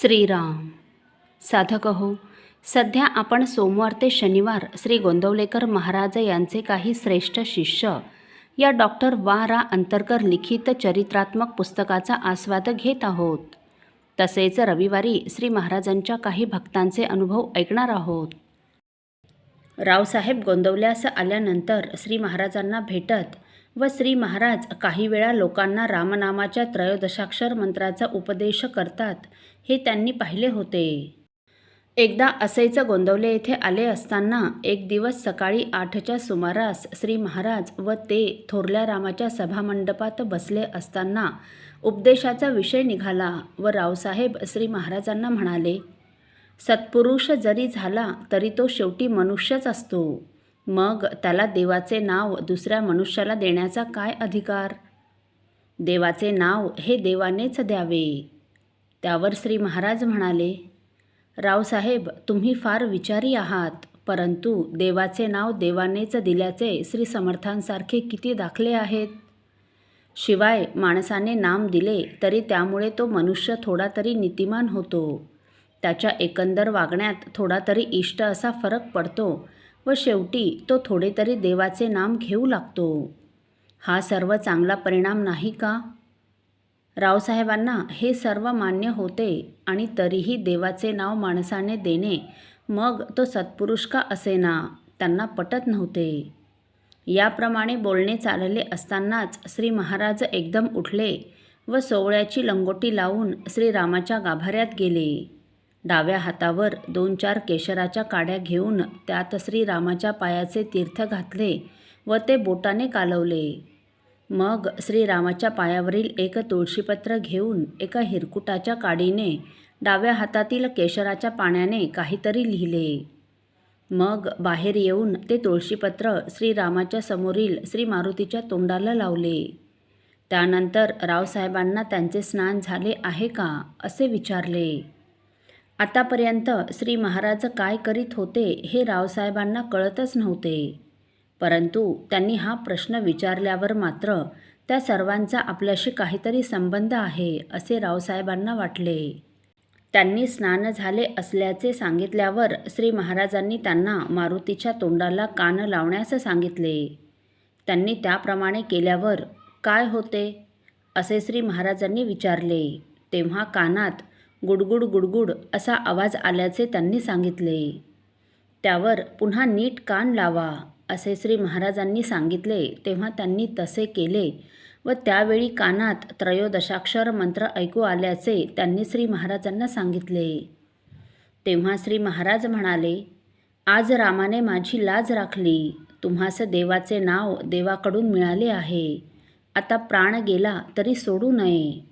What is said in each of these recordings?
श्रीराम. साधक हो सध्या आपण सोमवार ते शनिवार श्री गोंदवलेकर महाराज यांचे काही श्रेष्ठ शिष्य या डॉक्टर वा. रा. अंतरकर लिखित चरित्रात्मक पुस्तकाचा आस्वाद घेत आहोत. तसेच रविवारी श्री महाराजांच्या काही भक्तांचे अनुभव ऐकणार आहोत. रावसाहेब गोंदवल्यास आल्यानंतर श्री महाराजांना भेटत व श्री महाराज काही वेळा लोकांना रामनामाच्या त्रयोदशाक्षर मंत्राचा उपदेश करतात हे त्यांनी पाहिले होते. एकदा असेच गोंदवले येथे आले असताना एक दिवस सकाळी आठच्या सुमारास श्री महाराज व ते थोरल्या रामाच्या सभामंडपात बसले असताना उपदेशाचा विषय निघाला व रावसाहेब श्री महाराजांना म्हणाले सत्पुरुष जरी झाला तरी तो शेवटी मनुष्यच असतो. मग त्याला देवाचे नाव दुसऱ्या मनुष्याला देण्याचा काय अधिकार? देवाचे नाव हे देवानेच द्यावे. त्यावर श्री महाराज म्हणाले रावसाहेब तुम्ही फार विचारी आहात. परंतु देवाचे नाव देवानेच दिल्याचे श्री समर्थांसारखे किती दाखले आहेत? शिवाय माणसाने नाम दिले तरी त्यामुळे तो मनुष्य थोडा तरी नीतिमान होतो. त्याच्या एकंदर वागण्यात थोडा तरी इष्ट असा फरक पडतो. व शेवटी तो थोडे तरी देवाचे नाम घेऊ लागतो. हा सर्व चांगला परिणाम नाही का? रावसाहेबांना हे सर्व मान्य होते आणि तरीही देवाचे नाव माणसाने देणे मग तो सत्पुरुष का असेना? त्यांना पटत नव्हते. याप्रमाणे बोलणे चालले असतानाच श्री महाराज एकदम उठले व सोवळ्याची लंगोटी लावून श्रीरामाच्या गाभाऱ्यात गेले. डाव्या हातावर दोन चार केशराच्या काड्या घेऊन त्यात श्रीरामाच्या पायाचे तीर्थ घातले व ते बोटाने कालवले. मग श्रीरामाच्या पायावरील एक तुळशीपत्र घेऊन एका हिरकुटाच्या काडीने डाव्या हातातील केशराच्या पाण्याने काहीतरी लिहिले. मग बाहेर येऊन ते तुळशीपत्र श्रीरामाच्या समोरील श्री मारुतीच्या तोंडाला लावले. त्यानंतर रावसाहेबांना त्यांचे स्नान झाले आहे का असे विचारले. आतापर्यंत श्री महाराज काय करीत होते हे रावसाहेबांना कळतच नव्हते. परंतु त्यांनी हा प्रश्न विचारल्यावर मात्र त्या सर्वांचा आपल्याशी काहीतरी संबंध आहे असे रावसाहेबांना वाटले. त्यांनी स्नान झाले असल्याचे सांगितल्यावर श्री महाराजांनी त्यांना मारुतीच्या तोंडाला कान लावण्यास सांगितले. त्यांनी त्याप्रमाणे केल्यावर काय होते? असे श्री महाराजांनी विचारले. तेव्हा कानात गुडगुड गुडगुड असा आवाज आल्याचे त्यांनी सांगितले. त्यावर पुन्हा नीट कान लावा असे श्री महाराजांनी सांगितले तेव्हा त्यांनी तसे केले व त्यावेळी कानात त्रयोदशाक्षर मंत्र ऐकू आल्याचे त्यांनी श्री महाराजांना सांगितले. तेव्हा श्री महाराज म्हणाले आज रामाने माझी लाज राखली. तुम्हास देवाचे नाव देवाकडून मिळाले आहे. आता प्राण गेला तरी सोडू नये.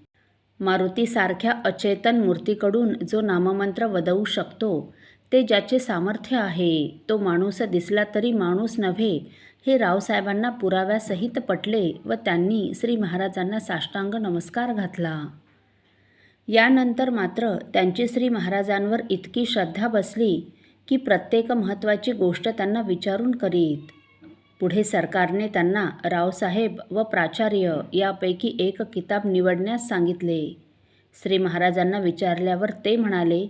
मारुतीसारख्या अचेतन मूर्तीकडून जो नाममंत्र वदवू शकतो ते ज्याचे सामर्थ्य आहे तो माणूस दिसला तरी माणूस नव्हे हे रावसाहेबांना पुराव्यासहित पटले व त्यांनी श्री महाराजांना साष्टांग नमस्कार घातला. यानंतर मात्र त्यांची श्री महाराजांवर इतकी श्रद्धा बसली की प्रत्येक महत्त्वाची गोष्ट त्यांना विचारून करीत पुढे सरकारने त्यांना रावसाहेब व प्राचार्य यापैकी एक किताब निवडण्यास सांगितले. श्री महाराजांना विचारल्यावर ते म्हणाले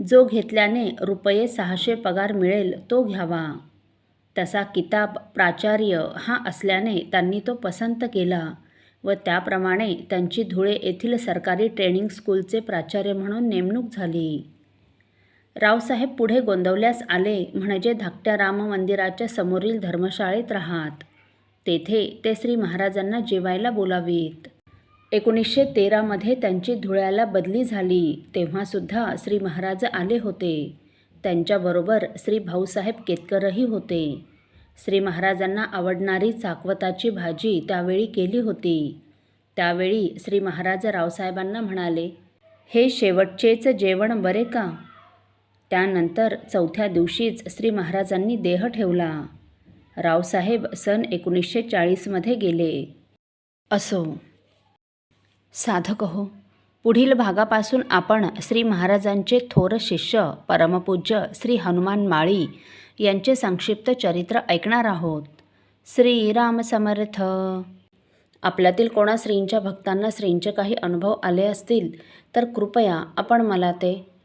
जो घेतल्याने रुपये सहाशे पगार मिळेल तो घ्यावा. तसा किताब प्राचार्य हा असल्याने त्यांनी तो पसंत केला व त्याप्रमाणे त्यांची धुळे येथील सरकारी ट्रेनिंग स्कूलचे प्राचार्य म्हणून नेमणूक झाली. रावसाहेब पुढे गोंदवल्यास आले म्हणजे धाकट्या राम मंदिराच्या समोरील धर्मशाळेत राहत. तेथे ते श्री महाराजांना जेवायला बोलावीत. एकोणीसशे तेरामध्ये त्यांची धुळ्याला बदली झाली. तेव्हासुद्धा श्री महाराज आले होते. त्यांच्याबरोबर श्री भाऊसाहेब केतकरही होते. श्री महाराजांना आवडणारी चाकवताची भाजी त्यावेळी केली होती. त्यावेळी श्री महाराज रावसाहेबांना म्हणाले हे शेवटचेच जेवण बरे का? त्यानंतर चौथ्या दिवशीच श्री महाराजांनी देह ठेवला. रावसाहेब सन एकोणीसशे चाळीसमध्ये गेले. असो. साधक हो पुढील भागापासून आपण श्री महाराजांचे थोर शिष्य परमपूज्य श्री हनुमान माळी यांचे संक्षिप्त चरित्र ऐकणार आहोत. श्रीराम समर्थ. आपल्यातील कोणा श्रींच्या भक्तांना श्रींचे काही अनुभव आले असतील तर कृपया आपण मला ते